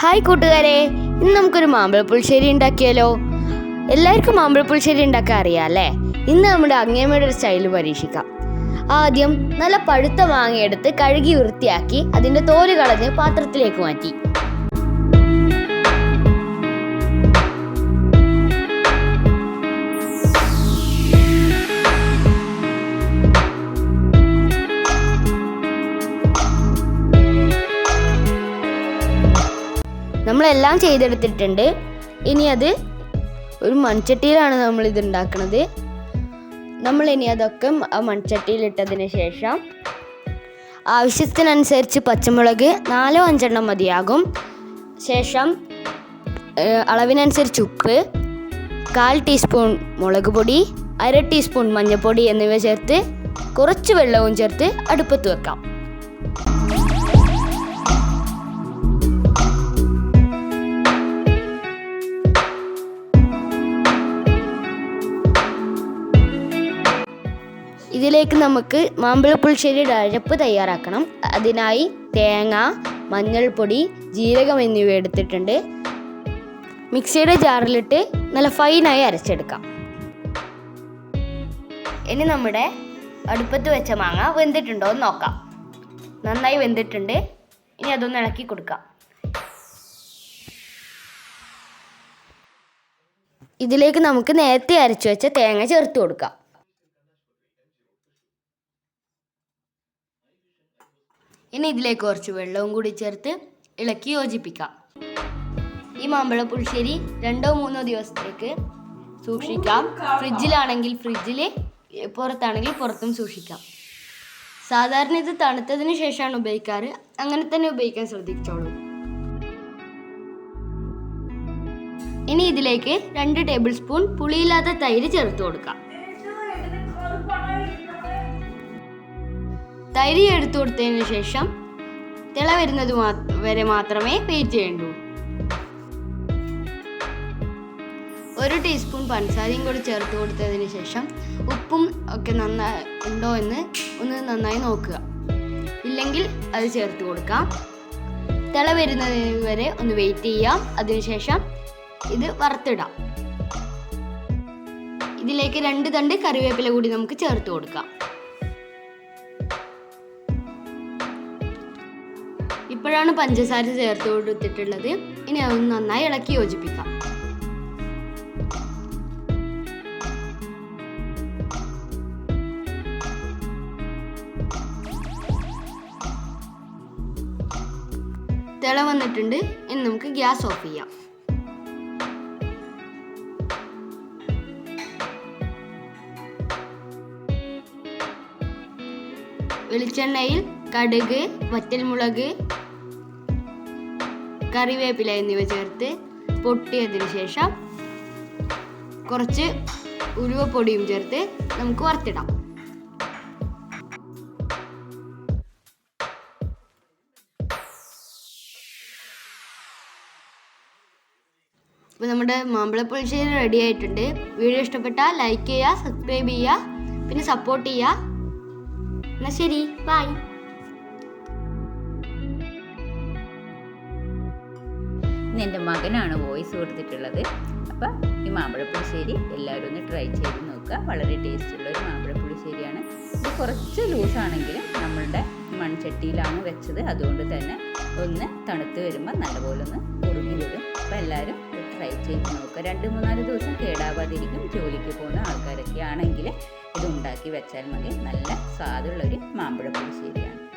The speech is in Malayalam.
ഹായ് കൂട്ടുകാരെ ഇന്ന് നമുക്കൊരു മാമ്പഴപ്പുളിശ്ശേരി ഉണ്ടാക്കിയാലോ? എല്ലാവർക്കും മാമ്പഴപ്പുളിശ്ശേരി ഉണ്ടാക്കാൻ അറിയാം അല്ലേ? ഇന്ന് നമ്മുടെ അങ്ങേമ്മയുടെ ഒരു സ്റ്റൈൽ പരീക്ഷിക്കാം. ആദ്യം നല്ല പഴുത്ത മാങ്ങയെടുത്ത് കഴുകി വൃത്തിയാക്കി അതിന്റെ തോൽ കളഞ്ഞ് പാത്രത്തിലേക്ക് മാറ്റി. നമ്മളെല്ലാം ചെയ്തെടുത്തിട്ടുണ്ട്. ഇനി അത് ഒരു മൺചട്ടിയിലാണ് നമ്മൾ ഇത് ഉണ്ടാക്കുന്നത് നമ്മൾ ഇനി അതൊക്കെ ആ മൺചട്ടിയിൽ ഇട്ടതിന് ശേഷം ആവശ്യത്തിനനുസരിച്ച് പച്ചമുളക് നാലോ അഞ്ചെണ്ണം മതിയാകും. ശേഷം അളവിനനുസരിച്ച് ഉപ്പ് കാൽ ടീസ്പൂൺ മുളക് പൊടി അര ടീസ്പൂൺ മഞ്ഞൾപ്പൊടി എന്നിവ ചേർത്ത് കുറച്ച് വെള്ളവും ചേർത്ത് അടുപ്പത്ത് വെക്കാം. ഇതിലേക്ക് നമുക്ക് മാമ്പഴ പുളിശ്ശേരിയുടെ അരപ്പ് തയ്യാറാക്കണം. അതിനായി തേങ്ങ മഞ്ഞൾപ്പൊടി ജീരകം എന്നിവ എടുത്തിട്ടുണ്ട്. മിക്സിയുടെ ജാറിലിട്ട് നല്ല ഫൈനായി അരച്ചെടുക്കാം. ഇനി നമ്മുടെ അടുപ്പത്ത് വെച്ച മാങ്ങ വെന്തിട്ടുണ്ടോ എന്ന് നോക്കാം. നന്നായി വെന്തിട്ടുണ്ട്. ഇനി അതൊന്ന് ഇളക്കി കൊടുക്കാം. ഇതിലേക്ക് നമുക്ക് നേരത്തെ അരച്ചു വെച്ച തേങ്ങ ചേർത്ത് കൊടുക്കാം. ഇനി ഇതിലേക്ക് കുറച്ച് വെള്ളവും കൂടി ചേർത്ത് ഇളക്കി യോജിപ്പിക്കാം. ഈ മാമ്പഴ പുളിശ്ശേരി രണ്ടോ മൂന്നോ ദിവസത്തേക്ക് സൂക്ഷിക്കാം. ഫ്രിഡ്ജിലാണെങ്കിൽ ഫ്രിഡ്ജിൽ പുറത്താണെങ്കിൽ പുറത്തും സൂക്ഷിക്കാം. സാധാരണ ഇത് തണുത്തതിന് ശേഷമാണ് ഉപയോഗിക്കാറ്. അങ്ങനെ തന്നെ ഉപയോഗിക്കാൻ ശ്രദ്ധിച്ചോളൂ. ഇനി ഇതിലേക്ക് രണ്ട് ടേബിൾ സ്പൂൺ പുളിയില്ലാത്ത തൈര് ചേർത്ത് കൊടുക്കാം. തൈര് എടുത്തു കൊടുത്തതിന് ശേഷം തിള വരുന്നത് വരെ മാത്രമേ വെയിറ്റ് ചെയ്യേണ്ടൂ ഒരു ടീസ്പൂൺ പഞ്ചസാരയും കൂടി ചേർത്ത് കൊടുത്തതിന് ശേഷം ഉപ്പും ഒക്കെ നന്നായി ഉണ്ടോ എന്ന് ഒന്ന് നന്നായി നോക്കുക. ഇല്ലെങ്കിൽ അത് ചേർത്ത് കൊടുക്കാം. തിള വരുന്നത് വരെ ഒന്ന് വെയിറ്റ് ചെയ്യാം അതിനുശേഷം ഇത് വറുത്തിടാം. ഇതിലേക്ക് രണ്ട് തണ്ട് കറിവേപ്പില കൂടി നമുക്ക് ചേർത്ത് കൊടുക്കാം. ഇപ്പോഴാണ് പഞ്ചസാര ചേർത്ത് കൊടുത്തിട്ടുള്ളത് ഇനി അതൊന്ന് നന്നായി ഇളക്കി യോജിപ്പിക്കാം. തിള വന്നിട്ടുണ്ട്. ഇനി നമുക്ക് ഗ്യാസ് ഓഫ് ചെയ്യാം. വെളിച്ചെണ്ണയിൽ കടുക് വറ്റൽമുളക് കറിവേപ്പില എന്നിവ ചേർത്ത് പൊട്ടിയതിന് ശേഷം കുറച്ച് ഉലുവപ്പൊടിയും ചേർത്ത് നമുക്ക് വറുത്തിടാം. ഇപ്പോൾ നമ്മുടെ മാമ്പഴപ്പുളിശ്ശേരി റെഡി ആയിട്ടുണ്ട്. വീഡിയോ ഇഷ്ടപ്പെട്ടാൽ ലൈക്ക് ചെയ്യുക സബ്സ്ക്രൈബ് ചെയ്യുക പിന്നെ സപ്പോർട്ട് ചെയ്യുക. എന്നാൽ ശരി ബൈ ഇന്ന് എന്റെ മകനാണ് വോയിസ് കൊടുത്തിട്ടുള്ളത്. അപ്പം ഈ മാമ്പഴപ്പുളിശ്ശേരി എല്ലാവരും ഒന്ന് ട്രൈ ചെയ്ത് നോക്കുക. വളരെ ടേസ്റ്റ് ഉള്ള ഒരു മാമ്പഴപ്പുളിശ്ശേരിയാണ്. ഇത് കുറച്ച് ലൂസാണെങ്കിലും നമ്മളുടെ മൺചട്ടിയിലാണ് വെച്ചത്. അതുകൊണ്ട് തന്നെ ഒന്ന് തണുത്ത് വരുമ്പോൾ നല്ലപോലെ ഒന്ന് ഉറങ്ങി വരും. അപ്പം എല്ലാവരും ട്രൈ ചെയ്ത് നോക്കുക. രണ്ട് മൂന്നാൽ ദിവസം കേടാവാതിരിക്കും. ജോലിക്ക് പോകുന്ന ആൾക്കാരൊക്കെ ആണെങ്കിൽ ഇത് ഉണ്ടാക്കി വെച്ചാൽ മതി. നല്ല സ്വാദുള്ളൊരു മാമ്പഴപ്പുളിശ്ശേരിയാണ്.